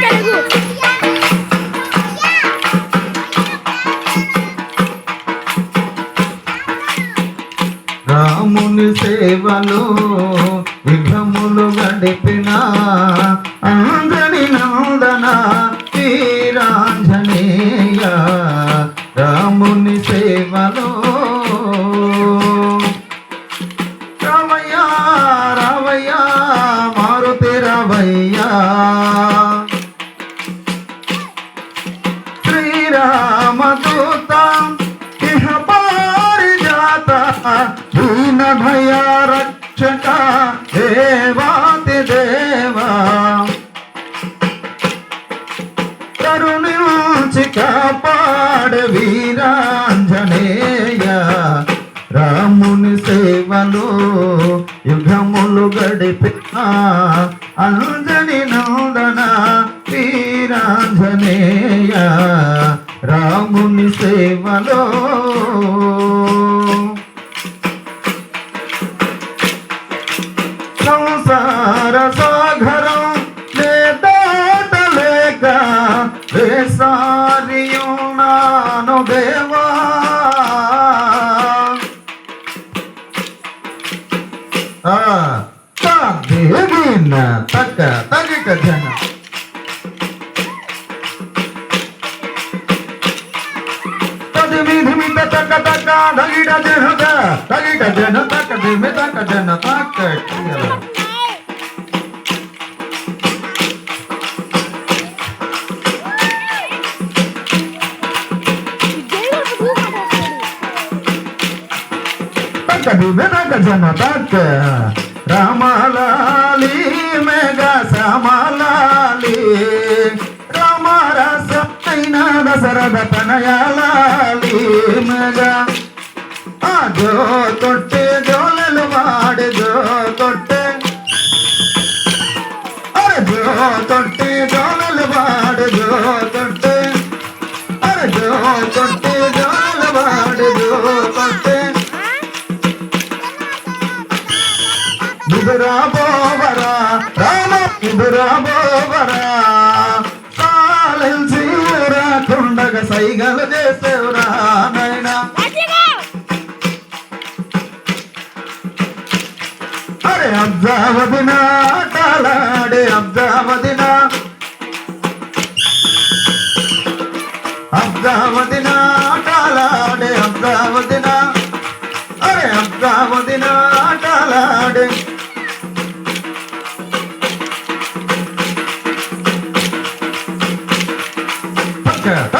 తెలుగు రాముని సేవలో యుగములు గడిపిన అంజని నందన ఈ పారిజాత దీన భయ రక్షక దేవాతి దేవా కరుణించి కాపాడ వీరాంజనేయ రాముని సేవలో యుగములు గడిపిన అంజని నందన వీరాంజనేయ రాముని సేవలో रसाघरों में डलेगा हे सारियों नानो देवा तक तक तक जन जनता जनता జన తక్క రామలాలి మేఘ శ్యామలాలి రామ రసైన దశరథ తనయాలి మేఘ ఆ జో తొట్టె జోలలు వాడే జో తొట్టె అరే జో తొట్టె జోలలు వాడే జో తొట్టె అరే జో తొట్టె నిదురా బోవరా రామ నిదురా బోవరా సాలించి రాకుండగ సైగలు చేసేవరా నాయనా. అరే అబ్జావదిన కాలాడే అబ్జావదిన అబ్జావదిన కాలాడే అబ్జావదిన అరే అబ్జావదిన కాలాడే Yeah.